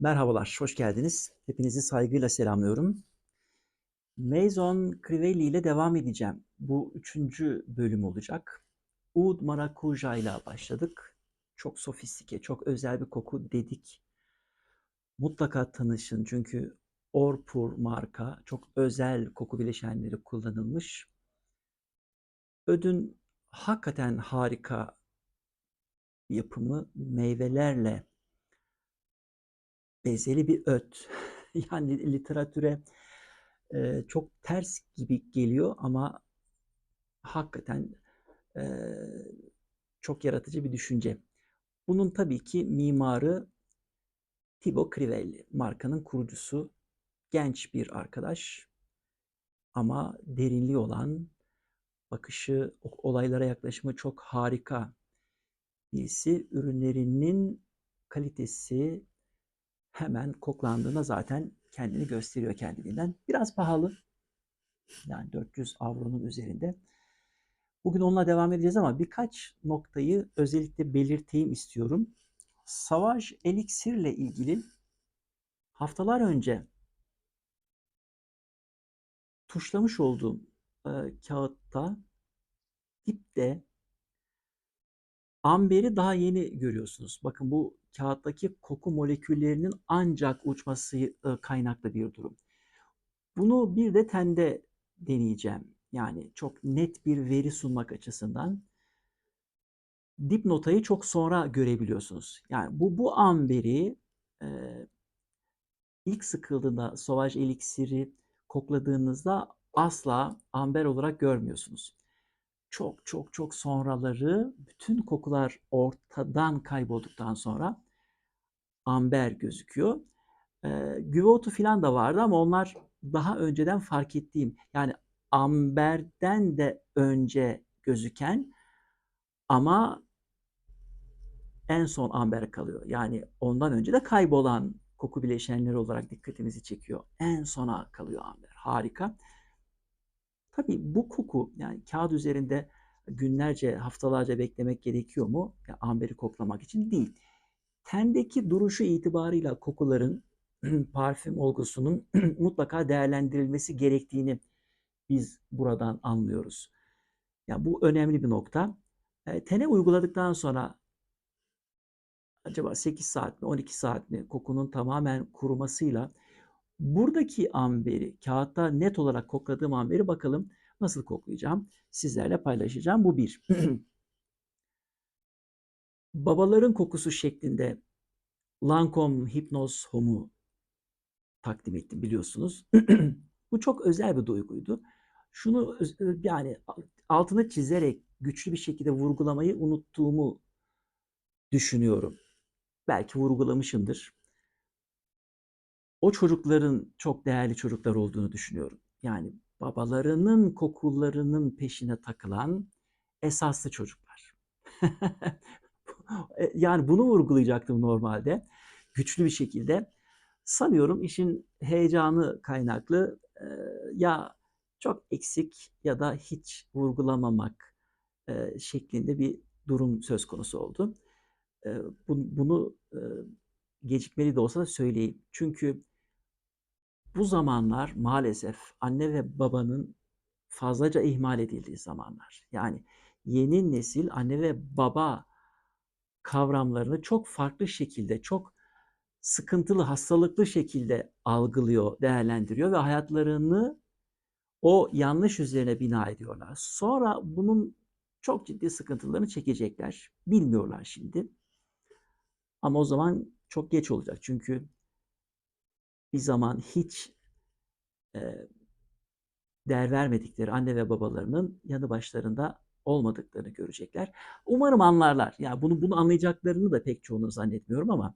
Merhabalar, hoş geldiniz. Hepinizi saygıyla selamlıyorum. Maison Crivelli ile devam edeceğim. Bu üçüncü bölüm olacak. Oud Maracuja ile başladık. Çok sofistike, çok özel bir koku dedik. Mutlaka tanışın çünkü Orpur marka çok özel koku bileşenleri kullanılmış. Ödün hakikaten harika yapımı meyvelerle bezeli bir öt. Yani literatüre e, çok ters gibi geliyor ama hakikaten e, çok yaratıcı bir düşünce. Bunun tabii ki mimarı Thibaut Crivelli, markanın kurucusu. Genç bir arkadaş ama derinliği olan, bakışı, olaylara yaklaşımı çok harika birisi. Ürünlerinin kalitesi hemen koklandığında zaten kendini gösteriyor kendiliğinden. Biraz pahalı. Yani 400 avronun üzerinde. Bugün onunla devam edeceğiz ama birkaç noktayı özellikle belirteyim istiyorum. Savaş eliksir ile ilgili haftalar önce tuşlamış olduğum e, kağıtta dipte amberi daha yeni görüyorsunuz. Bakın bu kağıttaki koku moleküllerinin ancak uçması kaynaklı bir durum. Bunu bir de tende deneyeceğim. Yani çok net bir veri sunmak açısından. Dipnotayı çok sonra görebiliyorsunuz. Yani bu bu amberi e, ilk sıkıldığında Sauvage eliksiri kokladığınızda asla amber olarak görmüyorsunuz. Çok çok çok sonraları bütün kokular ortadan kaybolduktan sonra amber gözüküyor. E, güve otu falan da vardı ama onlar daha önceden fark ettiğim yani amberden de önce gözüken ama en son amber kalıyor. Yani ondan önce de kaybolan koku bileşenleri olarak dikkatimizi çekiyor. En sona kalıyor amber. Harika. Tabii bu koku yani kağıt üzerinde günlerce, haftalarca beklemek gerekiyor mu? Yani amberi koklamak için değil. Tendeki duruşu itibarıyla kokuların parfüm olgusunun mutlaka değerlendirilmesi gerektiğini biz buradan anlıyoruz. Yani bu önemli bir nokta. E, tene uyguladıktan sonra acaba 8 saat mi 12 saat mi kokunun tamamen kurumasıyla buradaki amberi kağıtta net olarak kokladığım amberi bakalım nasıl koklayacağım sizlerle paylaşacağım. Bu bir. Babaların kokusu şeklinde Lancome Hypnos Home'u takdim ettim biliyorsunuz. Bu çok özel bir duyguydu. Şunu yani altını çizerek güçlü bir şekilde vurgulamayı unuttuğumu düşünüyorum. Belki vurgulamışımdır. O çocukların çok değerli çocuklar olduğunu düşünüyorum. Yani babalarının kokularının peşine takılan esaslı çocuklar. E, yani bunu vurgulayacaktım normalde. Güçlü bir şekilde. Sanıyorum işin heyecanı kaynaklı e, ya çok eksik ya da hiç vurgulamamak e, şeklinde bir durum söz konusu oldu. Bunu gecikmeli de olsa da söyleyeyim. Çünkü bu zamanlar maalesef anne ve babanın fazlaca ihmal edildiği zamanlar. Yani yeni nesil anne ve baba kavramlarını çok farklı şekilde, çok sıkıntılı, hastalıklı şekilde algılıyor, değerlendiriyor ve hayatlarını o yanlış üzerine bina ediyorlar. Sonra bunun çok ciddi sıkıntılarını çekecekler. Bilmiyorlar şimdi. Ama o zaman çok geç olacak. Çünkü bir zaman hiç değer vermedikleri anne ve babalarının yanı başlarında olmadıklarını görecekler. Umarım anlarlar. Yani bunu bunu anlayacaklarını da pek çoğunu zannetmiyorum ama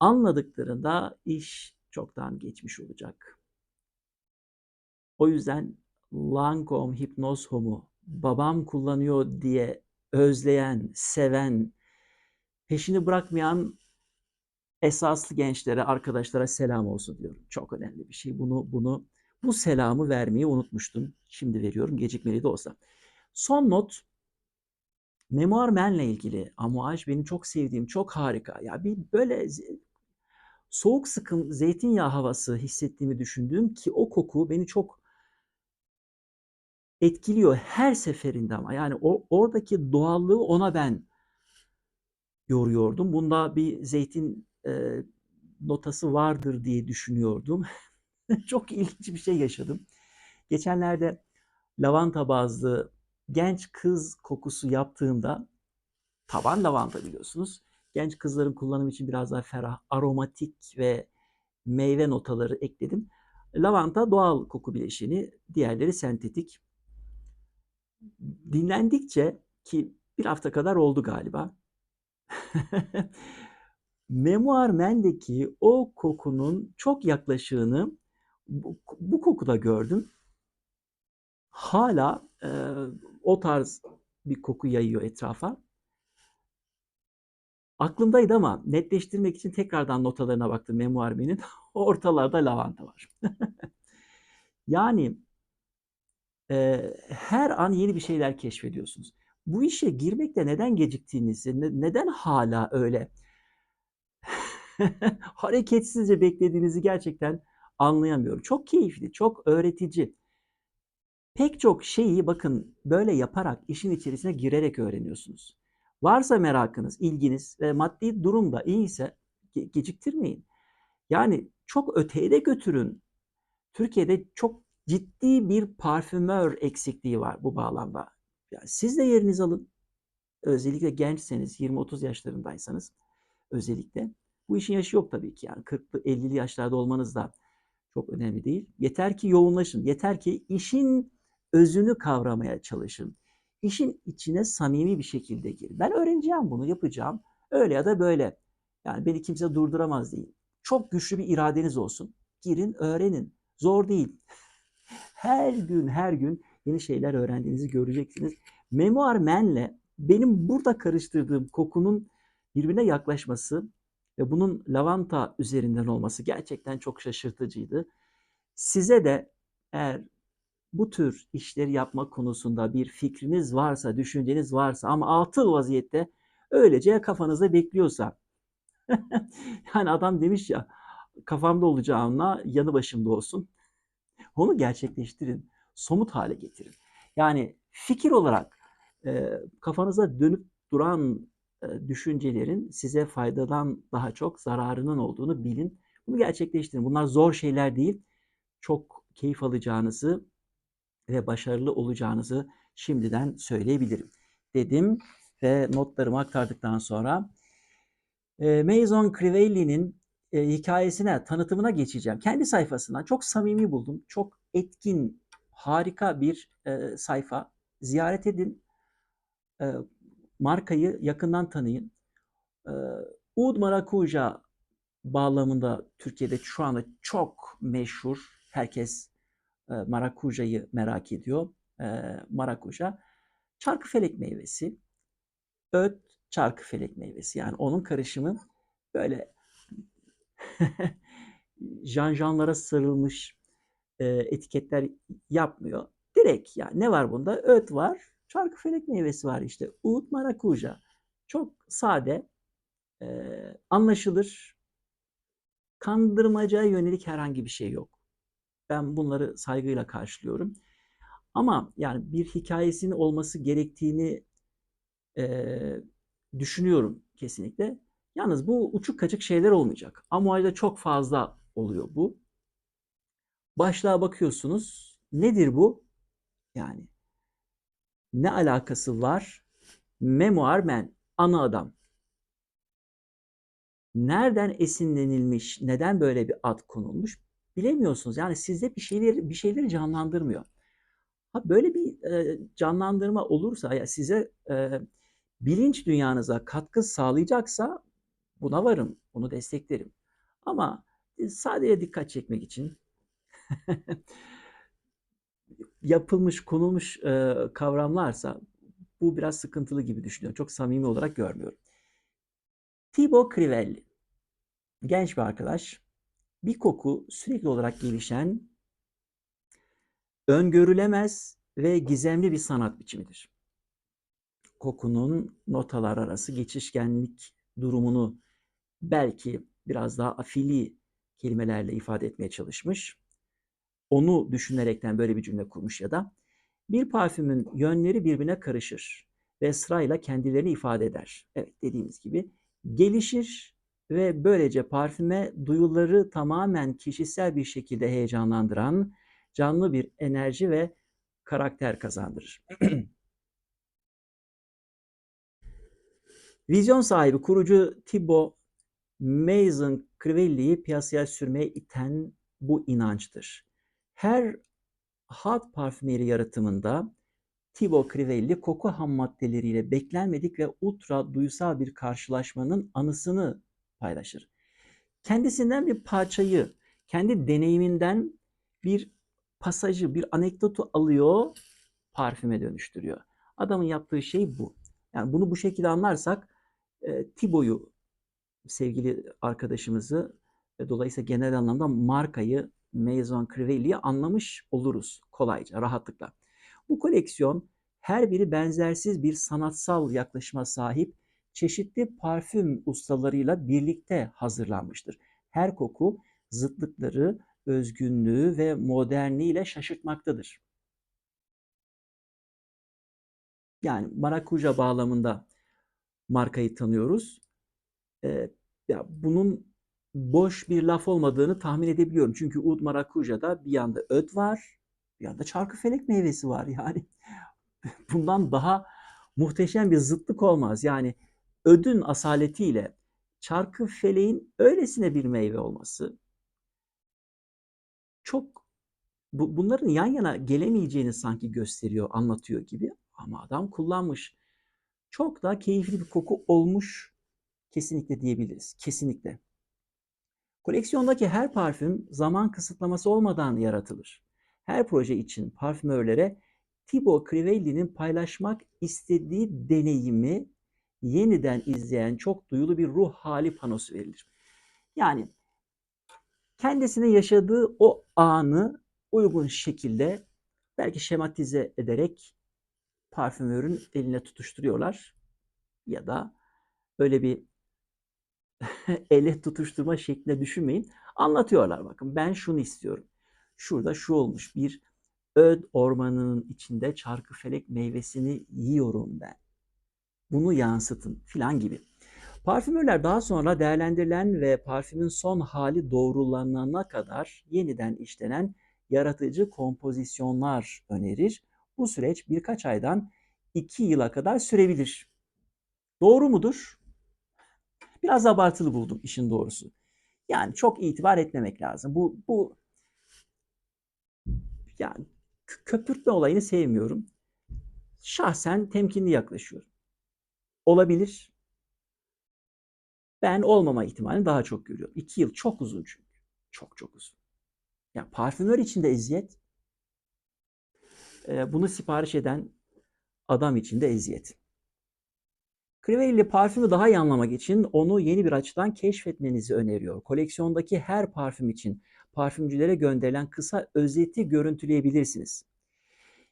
anladıklarında iş çoktan geçmiş olacak. O yüzden Lancome Hypnos Home'u babam kullanıyor diye özleyen, seven, peşini bırakmayan esaslı gençlere, arkadaşlara selam olsun diyorum. Çok önemli bir şey. Bunu bunu bu selamı vermeyi unutmuştum. Şimdi veriyorum gecikmeli de olsa. Son not Memoir Man'le ilgili. Amuaj benim çok sevdiğim, çok harika. Ya bir böyle soğuk sıkım zeytinyağı havası hissettiğimi düşündüğüm ki o koku beni çok etkiliyor her seferinde ama yani o oradaki doğallığı ona ben yoruyordum. Bunda bir zeytin e, notası vardır diye düşünüyordum. çok ilginç bir şey yaşadım. Geçenlerde lavanta bazlı genç kız kokusu yaptığımda taban lavanta biliyorsunuz. Genç kızların kullanımı için biraz daha ferah, aromatik ve meyve notaları ekledim. Lavanta doğal koku bileşeni, diğerleri sentetik. Dinlendikçe ki bir hafta kadar oldu galiba. Memoir Men'deki o kokunun çok yaklaşığını bu, bu kokuda gördüm. Hala e, o tarz bir koku yayıyor etrafa. Aklımdaydı ama netleştirmek için tekrardan notalarına baktım Memoir Men'in. Ortalarda lavanta var. yani e, her an yeni bir şeyler keşfediyorsunuz. Bu işe girmekte neden geciktiğinizi, ne, neden hala öyle hareketsizce beklediğinizi gerçekten anlayamıyorum. Çok keyifli, çok öğretici. Pek çok şeyi bakın böyle yaparak işin içerisine girerek öğreniyorsunuz. Varsa merakınız, ilginiz ve maddi durum da iyiyse ge- geciktirmeyin. Yani çok öteye de götürün. Türkiye'de çok ciddi bir parfümör eksikliği var bu bağlamda. Yani siz de yerinizi alın. Özellikle gençseniz, 20-30 yaşlarındaysanız özellikle. Bu işin yaşı yok tabii ki. Yani 40'lı 50'li yaşlarda olmanız da çok önemli değil. Yeter ki yoğunlaşın. Yeter ki işin özünü kavramaya çalışın. İşin içine samimi bir şekilde girin. Ben öğreneceğim bunu, yapacağım. Öyle ya da böyle. Yani beni kimse durduramaz değil. Çok güçlü bir iradeniz olsun. Girin, öğrenin. Zor değil. Her gün, her gün yeni şeyler öğrendiğinizi göreceksiniz. Memoir Man'le benim burada karıştırdığım kokunun birbirine yaklaşması ve bunun lavanta üzerinden olması gerçekten çok şaşırtıcıydı. Size de eğer bu tür işleri yapma konusunda bir fikriniz varsa, düşünceniz varsa ama atıl vaziyette öylece kafanızda bekliyorsa yani adam demiş ya kafamda olacağına yanı başımda olsun. Onu gerçekleştirin. Somut hale getirin. Yani fikir olarak e, kafanıza dönüp duran düşüncelerin size faydadan daha çok zararının olduğunu bilin. Bunu gerçekleştirin. Bunlar zor şeyler değil. Çok keyif alacağınızı ve başarılı olacağınızı şimdiden söyleyebilirim dedim ve notlarımı aktardıktan sonra e, Maison Crivelli'nin e, hikayesine, tanıtımına geçeceğim. Kendi sayfasından çok samimi buldum. Çok etkin, harika bir e, sayfa. Ziyaret edin. E, markayı yakından tanıyın. E, Oud Maracuja bağlamında Türkiye'de şu anda çok meşhur. Herkes e, merak ediyor. E, marakuja. Çarkıfelek meyvesi. Öt çarkıfelek meyvesi. Yani onun karışımı böyle janjanlara sarılmış e, etiketler yapmıyor. Direkt yani ne var bunda? Öt var, çarkıfelek meyvesi var işte. Oud marakuja. Çok sade, e, anlaşılır, kandırmacaya yönelik herhangi bir şey yok. Ben bunları saygıyla karşılıyorum. Ama yani bir hikayesinin olması gerektiğini e, düşünüyorum kesinlikle. Yalnız bu uçuk kaçık şeyler olmayacak. Amualde çok fazla oluyor bu. Başlığa bakıyorsunuz. Nedir bu? Yani ne alakası var? Memoir man, ana adam. Nereden esinlenilmiş, neden böyle bir ad konulmuş bilemiyorsunuz. Yani sizde bir şeyleri bir şeyleri canlandırmıyor. Ha böyle bir e, canlandırma olursa ya size e, bilinç dünyanıza katkı sağlayacaksa buna varım, bunu desteklerim. Ama e, sadece dikkat çekmek için yapılmış, konulmuş e, kavramlarsa bu biraz sıkıntılı gibi düşünüyorum. Çok samimi olarak görmüyorum. Thibaut Crivelli, genç bir arkadaş. Bir koku sürekli olarak gelişen, öngörülemez ve gizemli bir sanat biçimidir. Kokunun notalar arası geçişkenlik durumunu belki biraz daha afili kelimelerle ifade etmeye çalışmış. Onu düşünerekten böyle bir cümle kurmuş ya da bir parfümün yönleri birbirine karışır ve sırayla kendilerini ifade eder. Evet dediğimiz gibi gelişir ve böylece parfüme duyuları tamamen kişisel bir şekilde heyecanlandıran canlı bir enerji ve karakter kazandırır. Vizyon sahibi kurucu Thibaut Maison Crivelli'yi piyasaya sürmeye iten bu inançtır. Her halk parfümeri yaratımında Thibaut Crivelli koku ham maddeleriyle beklenmedik ve ultra duysal bir karşılaşmanın anısını paylaşır. Kendisinden bir parçayı, kendi deneyiminden bir pasajı, bir anekdotu alıyor, parfüme dönüştürüyor. Adamın yaptığı şey bu. Yani bunu bu şekilde anlarsak e, Thibaut'u sevgili arkadaşımızı ve dolayısıyla genel anlamda markayı Maison Crivelli'yi anlamış oluruz kolayca, rahatlıkla. Bu koleksiyon her biri benzersiz bir sanatsal yaklaşıma sahip çeşitli parfüm ustalarıyla birlikte hazırlanmıştır. Her koku zıtlıkları, özgünlüğü ve modernliğiyle şaşırtmaktadır. Yani marakuja bağlamında markayı tanıyoruz. Ee, ya bunun boş bir laf olmadığını tahmin edebiliyorum. Çünkü Ud Marakuja'da bir yanda öt var, bir yanda çarkıfelek meyvesi var. Yani bundan daha muhteşem bir zıtlık olmaz. Yani ödün asaletiyle çarkıfeleğin öylesine bir meyve olması çok bu, bunların yan yana gelemeyeceğini sanki gösteriyor, anlatıyor gibi. Ama adam kullanmış. Çok da keyifli bir koku olmuş kesinlikle diyebiliriz. Kesinlikle. Koleksiyondaki her parfüm zaman kısıtlaması olmadan yaratılır. Her proje için parfümörlere Thibaut Crivelli'nin paylaşmak istediği deneyimi yeniden izleyen çok duyulu bir ruh hali panosu verilir. Yani kendisine yaşadığı o anı uygun şekilde belki şematize ederek parfümörün eline tutuşturuyorlar ya da öyle bir ele tutuşturma şeklinde düşünmeyin. Anlatıyorlar bakın ben şunu istiyorum. Şurada şu olmuş bir öd ormanının içinde çarkıfelek meyvesini yiyorum ben. Bunu yansıtın filan gibi. Parfümörler daha sonra değerlendirilen ve parfümün son hali doğrulanana kadar yeniden işlenen yaratıcı kompozisyonlar önerir. Bu süreç birkaç aydan iki yıla kadar sürebilir. Doğru mudur? Biraz abartılı buldum işin doğrusu. Yani çok itibar etmemek lazım. Bu bu yani köpürtme olayını sevmiyorum. Şahsen temkinli yaklaşıyorum. Olabilir. Ben olmama ihtimalini daha çok görüyorum. İki yıl çok uzun çünkü. Çok çok uzun. Ya parfümör için de eziyet. Bunu sipariş eden adam için de eziyet. Crivelli parfümü daha iyi anlamak için onu yeni bir açıdan keşfetmenizi öneriyor. Koleksiyondaki her parfüm için parfümcülere gönderilen kısa özeti görüntüleyebilirsiniz.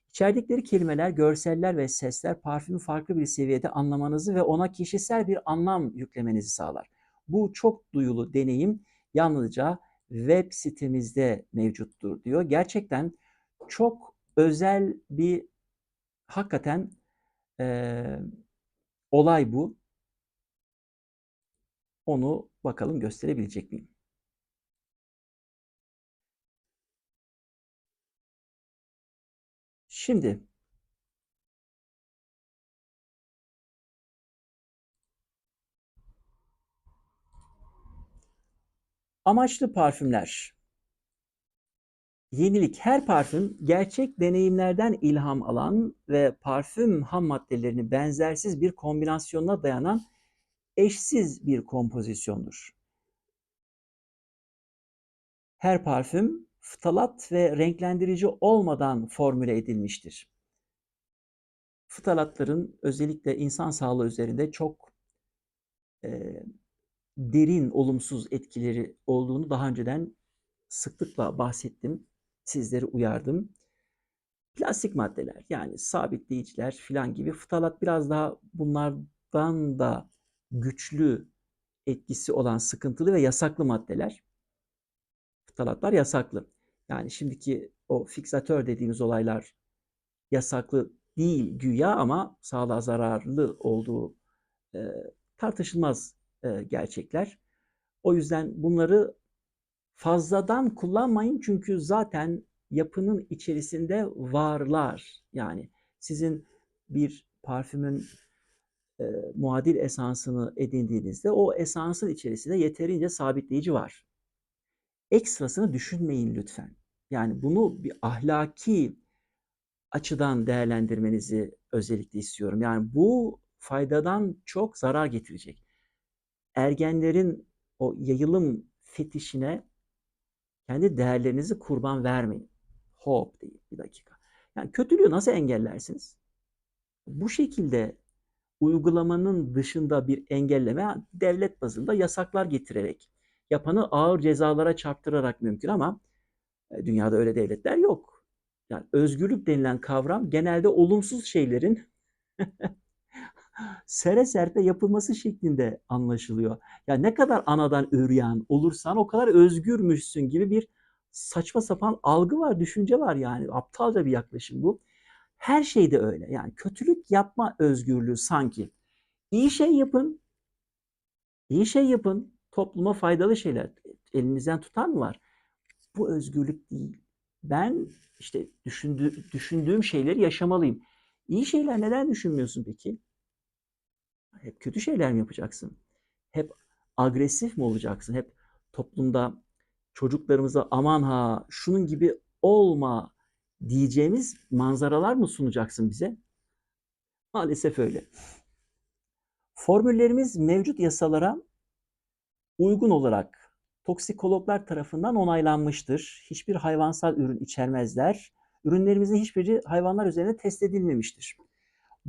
İçerdikleri kelimeler, görseller ve sesler parfümü farklı bir seviyede anlamanızı ve ona kişisel bir anlam yüklemenizi sağlar. Bu çok duyulu deneyim yalnızca web sitemizde mevcuttur diyor. Gerçekten çok özel bir hakikaten e, olay bu. Onu bakalım gösterebilecek miyim? Şimdi amaçlı parfümler. Yenilik her parfüm gerçek deneyimlerden ilham alan ve parfüm ham maddelerini benzersiz bir kombinasyonuna dayanan eşsiz bir kompozisyondur. Her parfüm ftalat ve renklendirici olmadan formüle edilmiştir. Ftalatların özellikle insan sağlığı üzerinde çok e, derin olumsuz etkileri olduğunu daha önceden sıklıkla bahsettim sizleri uyardım. Plastik maddeler yani sabitleyiciler filan gibi ftalat biraz daha bunlardan da güçlü etkisi olan sıkıntılı ve yasaklı maddeler. Ftalatlar yasaklı. Yani şimdiki o fiksatör dediğimiz olaylar yasaklı değil güya ama sağlığa zararlı olduğu e, tartışılmaz e, gerçekler. O yüzden bunları fazladan kullanmayın çünkü zaten yapının içerisinde varlar. Yani sizin bir parfümün e, muadil esansını edindiğinizde o esansın içerisinde yeterince sabitleyici var. Ekstrasını düşünmeyin lütfen. Yani bunu bir ahlaki açıdan değerlendirmenizi özellikle istiyorum. Yani bu faydadan çok zarar getirecek. Ergenlerin o yayılım fetişine kendi değerlerinizi kurban vermeyin. Hop değil bir dakika. Yani kötülüğü nasıl engellersiniz? Bu şekilde uygulamanın dışında bir engelleme devlet bazında yasaklar getirerek, yapanı ağır cezalara çarptırarak mümkün ama e, dünyada öyle devletler yok. Yani özgürlük denilen kavram genelde olumsuz şeylerin sere serpe yapılması şeklinde anlaşılıyor. Ya ne kadar anadan üryan olursan o kadar özgürmüşsün gibi bir saçma sapan algı var, düşünce var yani. Aptalca bir yaklaşım bu. Her şeyde öyle. Yani kötülük yapma özgürlüğü sanki. İyi şey yapın. İyi şey yapın. Topluma faydalı şeyler. Elinizden tutan mı var? Bu özgürlük değil. Ben işte düşündü, düşündüğüm şeyleri yaşamalıyım. İyi şeyler neden düşünmüyorsun peki? Hep kötü şeyler mi yapacaksın? Hep agresif mi olacaksın? Hep toplumda çocuklarımıza aman ha şunun gibi olma diyeceğimiz manzaralar mı sunacaksın bize? Maalesef öyle. Formüllerimiz mevcut yasalara uygun olarak toksikologlar tarafından onaylanmıştır. Hiçbir hayvansal ürün içermezler. Ürünlerimizin hiçbiri hayvanlar üzerinde test edilmemiştir.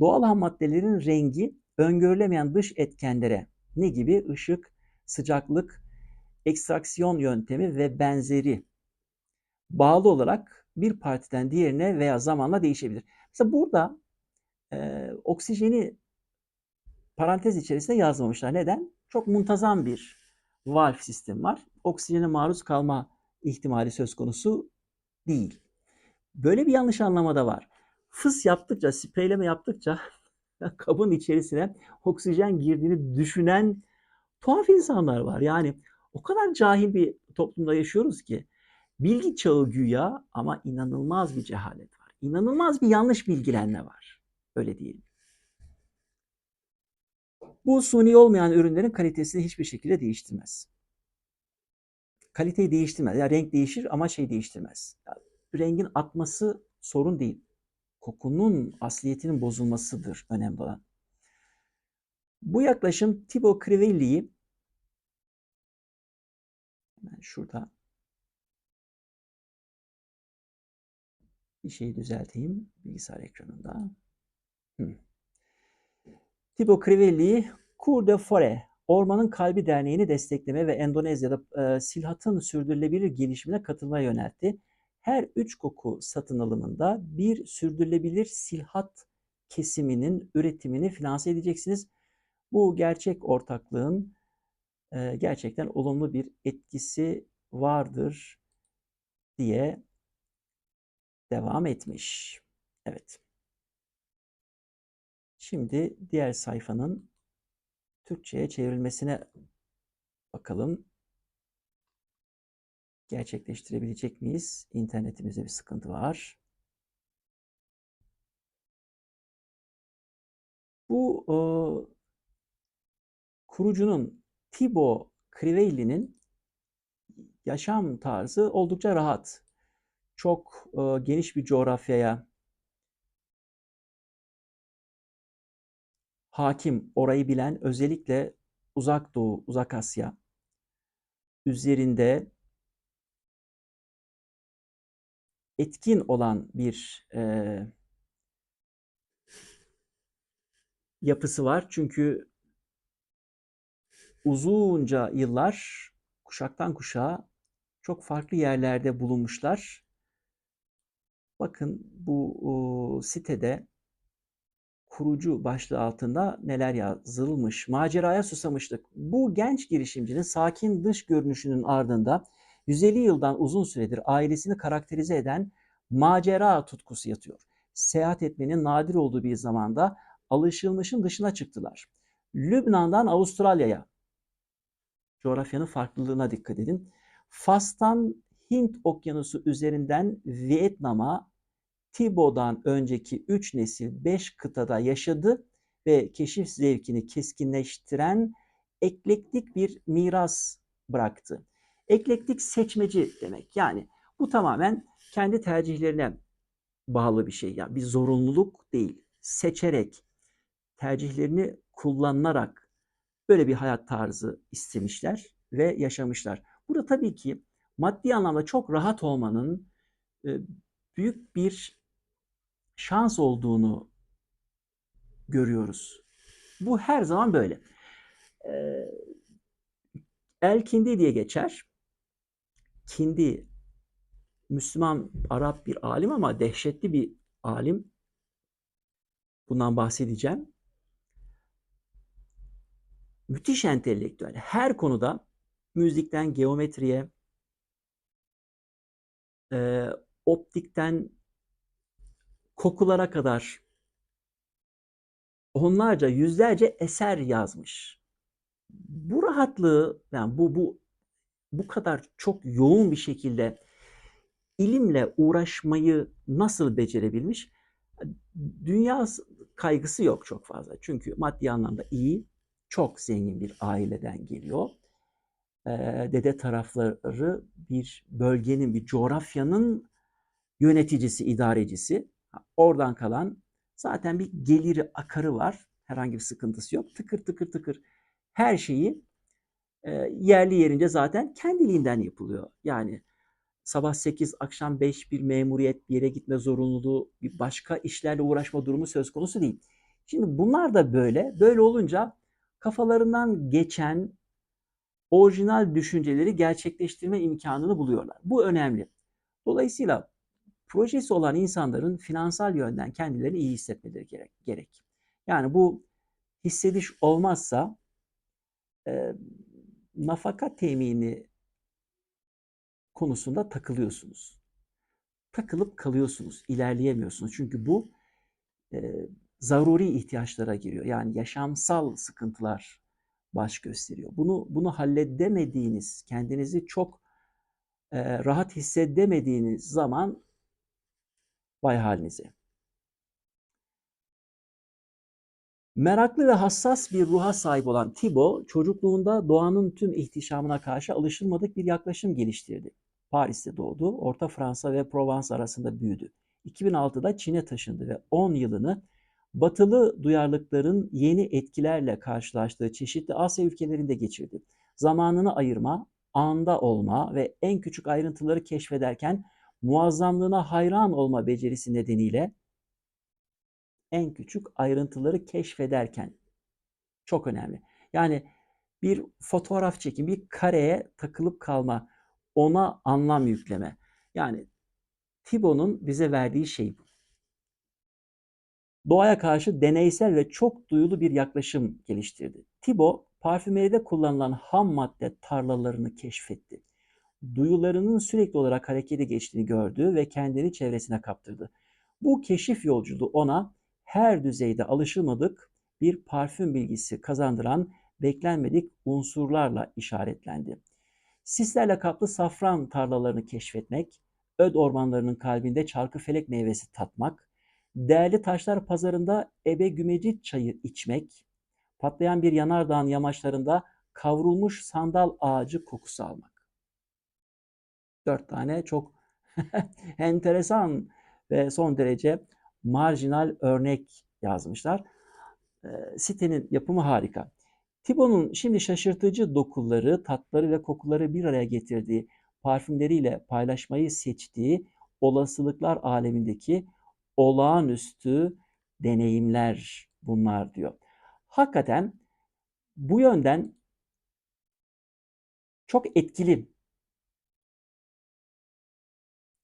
Doğal ham maddelerin rengi öngörülemeyen dış etkenlere ne gibi ışık, sıcaklık, ekstraksiyon yöntemi ve benzeri bağlı olarak bir partiden diğerine veya zamanla değişebilir. Mesela burada e, oksijeni parantez içerisinde yazmamışlar. Neden? Çok muntazam bir valve sistemi var. Oksijene maruz kalma ihtimali söz konusu değil. Böyle bir yanlış anlama da var. Fıs yaptıkça, spreyleme yaptıkça kabın içerisine oksijen girdiğini düşünen tuhaf insanlar var. Yani o kadar cahil bir toplumda yaşıyoruz ki bilgi çağı güya ama inanılmaz bir cehalet var. İnanılmaz bir yanlış bilgilenme var. Öyle diyelim. Bu suni olmayan ürünlerin kalitesini hiçbir şekilde değiştirmez. Kaliteyi değiştirmez. Ya yani renk değişir ama şey değiştirmez. Yani rengin atması sorun değil. Kokunun asliyetinin bozulmasıdır önemli olan. Bu yaklaşım Thibaut Crivelli'yi hemen şurada bir şeyi düzelteyim bilgisayar ekranında. Hmm. Thibaut Crivelli, Cour de Forêt, Ormanın Kalbi Derneği'ni destekleme ve Endonezya'da e, silhatın sürdürülebilir gelişimine katılmaya yöneltti. Her üç koku satın alımında bir sürdürülebilir silhat kesiminin üretimini finanse edeceksiniz. Bu gerçek ortaklığın e, gerçekten olumlu bir etkisi vardır diye devam etmiş. Evet. Şimdi diğer sayfanın Türkçe'ye çevrilmesine bakalım. Gerçekleştirebilecek miyiz? İnternetimizde bir sıkıntı var. Bu e, kurucunun Thibaut Crivelli'nin yaşam tarzı oldukça rahat. Çok e, geniş bir coğrafyaya hakim, orayı bilen özellikle Uzak Doğu, Uzak Asya üzerinde etkin olan bir e, yapısı var. Çünkü uzunca yıllar kuşaktan kuşağa çok farklı yerlerde bulunmuşlar. Bakın bu o, sitede kurucu başlığı altında neler yazılmış? Maceraya susamışlık. Bu genç girişimcinin sakin dış görünüşünün ardında 150 yıldan uzun süredir ailesini karakterize eden macera tutkusu yatıyor. Seyahat etmenin nadir olduğu bir zamanda alışılmışın dışına çıktılar. Lübnan'dan Avustralya'ya, coğrafyanın farklılığına dikkat edin. Fas'tan Hint Okyanusu üzerinden Vietnam'a, Tibo'dan önceki 3 nesil 5 kıtada yaşadı ve keşif zevkini keskinleştiren eklektik bir miras bıraktı. Eklektik seçmeci demek. Yani bu tamamen kendi tercihlerine bağlı bir şey. Yani bir zorunluluk değil. Seçerek, tercihlerini kullanarak böyle bir hayat tarzı istemişler ve yaşamışlar. Burada tabii ki maddi anlamda çok rahat olmanın e, büyük bir şans olduğunu görüyoruz. Bu her zaman böyle. E, El Kindi diye geçer. Kindi Müslüman Arap bir alim ama dehşetli bir alim. Bundan bahsedeceğim. Müthiş entelektüel. Her konuda müzikten geometriye, e, optikten kokulara kadar onlarca, yüzlerce eser yazmış. Bu rahatlığı, yani bu bu bu kadar çok yoğun bir şekilde ilimle uğraşmayı nasıl becerebilmiş? Dünya kaygısı yok çok fazla. Çünkü maddi anlamda iyi, çok zengin bir aileden geliyor. Dede tarafları bir bölgenin, bir coğrafyanın yöneticisi, idarecisi. Oradan kalan zaten bir geliri, akarı var. Herhangi bir sıkıntısı yok. Tıkır tıkır tıkır her şeyi yerli yerince zaten kendiliğinden yapılıyor. Yani sabah 8, akşam 5 bir memuriyet, bir yere gitme zorunluluğu, bir başka işlerle uğraşma durumu söz konusu değil. Şimdi bunlar da böyle. Böyle olunca kafalarından geçen orijinal düşünceleri gerçekleştirme imkanını buluyorlar. Bu önemli. Dolayısıyla projesi olan insanların finansal yönden kendilerini iyi hissetmeleri gerek. gerek. Yani bu hissediş olmazsa e, nafaka temini konusunda takılıyorsunuz. Takılıp kalıyorsunuz, ilerleyemiyorsunuz. Çünkü bu e, zaruri ihtiyaçlara giriyor. Yani yaşamsal sıkıntılar baş gösteriyor. Bunu bunu halledemediğiniz, kendinizi çok e, rahat hissedemediğiniz zaman vay halinize. Meraklı ve hassas bir ruha sahip olan Thibaut, çocukluğunda doğanın tüm ihtişamına karşı alışılmadık bir yaklaşım geliştirdi. Paris'te doğdu, Orta Fransa ve Provence arasında büyüdü. 2006'da Çin'e taşındı ve 10 yılını batılı duyarlılıkların yeni etkilerle karşılaştığı çeşitli Asya ülkelerinde geçirdi. Zamanını ayırma, anda olma ve en küçük ayrıntıları keşfederken muazzamlığına hayran olma becerisi nedeniyle en küçük ayrıntıları keşfederken çok önemli. Yani bir fotoğraf çekim, bir kareye takılıp kalma, ona anlam yükleme. Yani Thibaut'un bize verdiği şey bu. Doğaya karşı deneysel ve çok duyulu bir yaklaşım geliştirdi. Thibaut, parfümeride kullanılan ham madde tarlalarını keşfetti. Duyularının sürekli olarak harekete geçtiğini gördü ve kendini çevresine kaptırdı. Bu keşif yolculuğu ona her düzeyde alışılmadık bir parfüm bilgisi kazandıran beklenmedik unsurlarla işaretlendi. Sislerle kaplı safran tarlalarını keşfetmek, öd ormanlarının kalbinde çarkıfelek meyvesi tatmak, değerli taşlar pazarında ebe gümeci çayı içmek, patlayan bir yanardağın yamaçlarında kavrulmuş sandal ağacı kokusu almak. Dört tane çok enteresan ve son derece marjinal örnek yazmışlar. E, sitenin yapımı harika. Thibaut'un şimdi şaşırtıcı dokuları, tatları ve kokuları bir araya getirdiği, parfümleriyle paylaşmayı seçtiği olasılıklar alemindeki olağanüstü deneyimler bunlar diyor. Hakikaten bu yönden çok etkili,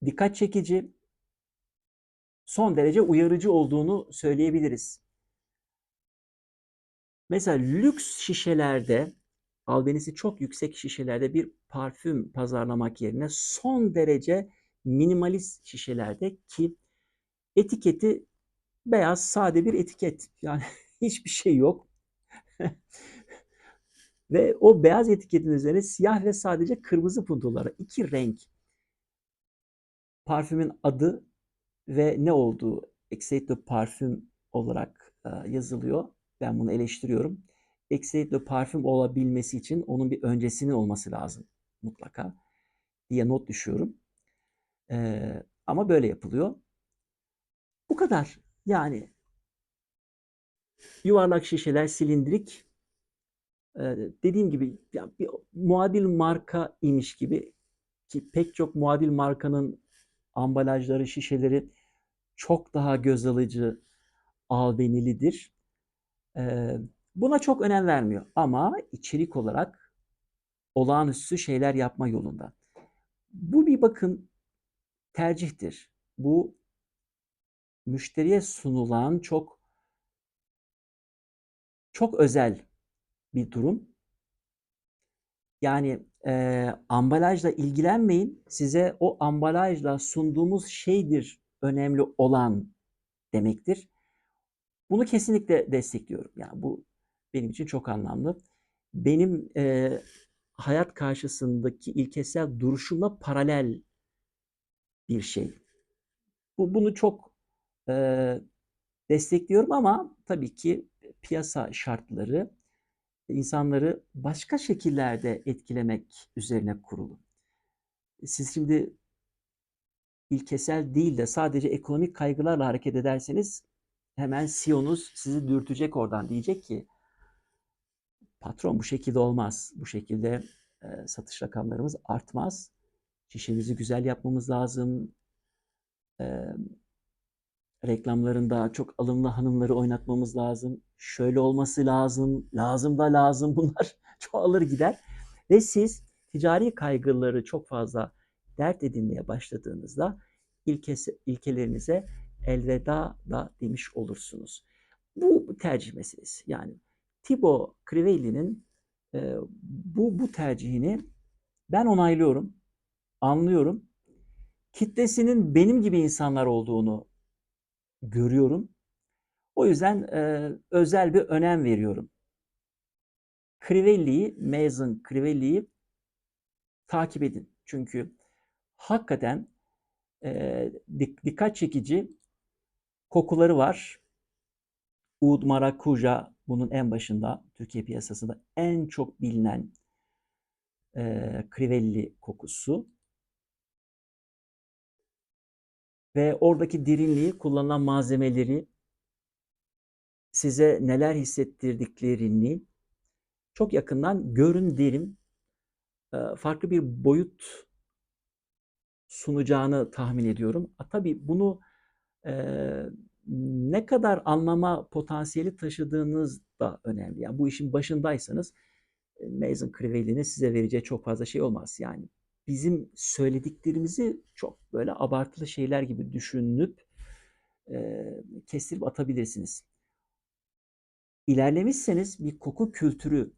dikkat çekici son derece uyarıcı olduğunu söyleyebiliriz. Mesela lüks şişelerde, albenisi çok yüksek şişelerde bir parfüm pazarlamak yerine son derece minimalist şişelerde ki etiketi beyaz sade bir etiket. Yani hiçbir şey yok. ve o beyaz etiketin üzerine siyah ve sadece kırmızı puntolara iki renk parfümün adı ve ne olduğu Excite de parfüm olarak e, yazılıyor. Ben bunu eleştiriyorum. Excite de parfüm olabilmesi için onun bir öncesinin olması lazım mutlaka diye not düşüyorum. Ee, ama böyle yapılıyor. Bu kadar. Yani yuvarlak şişeler, silindirik. Ee, dediğim gibi ya bir muadil marka imiş gibi ki pek çok muadil markanın ambalajları, şişeleri çok daha göz alıcı, albenilidir. Ee, buna çok önem vermiyor ama içerik olarak olağanüstü şeyler yapma yolunda. Bu bir bakın tercihtir. Bu müşteriye sunulan çok çok özel bir durum. Yani e, ambalajla ilgilenmeyin. Size o ambalajla sunduğumuz şeydir önemli olan demektir. Bunu kesinlikle destekliyorum. Yani bu benim için çok anlamlı. Benim e, hayat karşısındaki ilkesel duruşumla paralel bir şey. Bu bunu çok e, destekliyorum ama tabii ki piyasa şartları insanları başka şekillerde etkilemek üzerine kurulu. Siz şimdi ilkesel değil de sadece ekonomik kaygılarla hareket ederseniz hemen CEO'nuz sizi dürtecek oradan diyecek ki patron bu şekilde olmaz. Bu şekilde e, satış rakamlarımız artmaz. Şişemizi güzel yapmamız lazım. E, reklamlarında çok alımlı hanımları oynatmamız lazım. Şöyle olması lazım, lazım da lazım bunlar çoğalır gider. Ve siz ticari kaygıları çok fazla dert edinmeye başladığınızda ilkesi, ilkelerinize elveda da demiş olursunuz. Bu tercih meselesi. Yani Thibaut Crivelli'nin e, bu, bu tercihini ben onaylıyorum, anlıyorum. Kitlesinin benim gibi insanlar olduğunu görüyorum. O yüzden e, özel bir önem veriyorum. Crivelli'yi, Mason Crivelli'yi takip edin. Çünkü hakikaten e, dikkat çekici kokuları var. Oud Maracuja bunun en başında Türkiye piyasasında en çok bilinen e, Crivelli kokusu. Ve oradaki derinliği, kullanılan malzemeleri, size neler hissettirdiklerini çok yakından görün derim. E, farklı bir boyut sunacağını tahmin ediyorum. Tabii bunu e, ne kadar anlama potansiyeli taşıdığınız da önemli. Yani bu işin başındaysanız Mason Crivelli'nin size vereceği çok fazla şey olmaz. Yani bizim söylediklerimizi çok böyle abartılı şeyler gibi düşünüp e, kestirip atabilirsiniz. İlerlemişseniz bir koku kültürü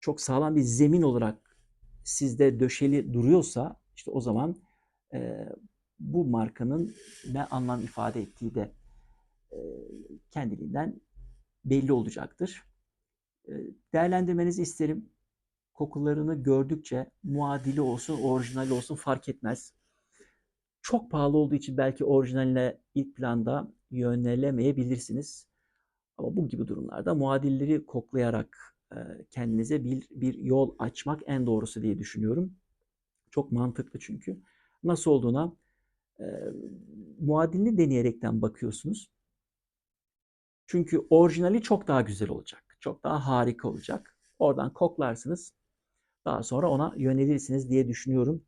çok sağlam bir zemin olarak sizde döşeli duruyorsa işte o zaman e, bu markanın ne anlam ifade ettiği de e, kendiliğinden belli olacaktır. E, değerlendirmenizi isterim. Kokularını gördükçe muadili olsun, orijinali olsun fark etmez. Çok pahalı olduğu için belki orijinaline ilk planda yönelemeyebilirsiniz. Ama bu gibi durumlarda muadilleri koklayarak e, kendinize bir, bir yol açmak en doğrusu diye düşünüyorum. Çok mantıklı çünkü. Nasıl olduğuna e, muadilini deneyerekten bakıyorsunuz. Çünkü orijinali çok daha güzel olacak. Çok daha harika olacak. Oradan koklarsınız. Daha sonra ona yönelirsiniz diye düşünüyorum.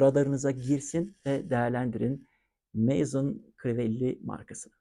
Radarınıza girsin ve değerlendirin Mason Crivelli markasını.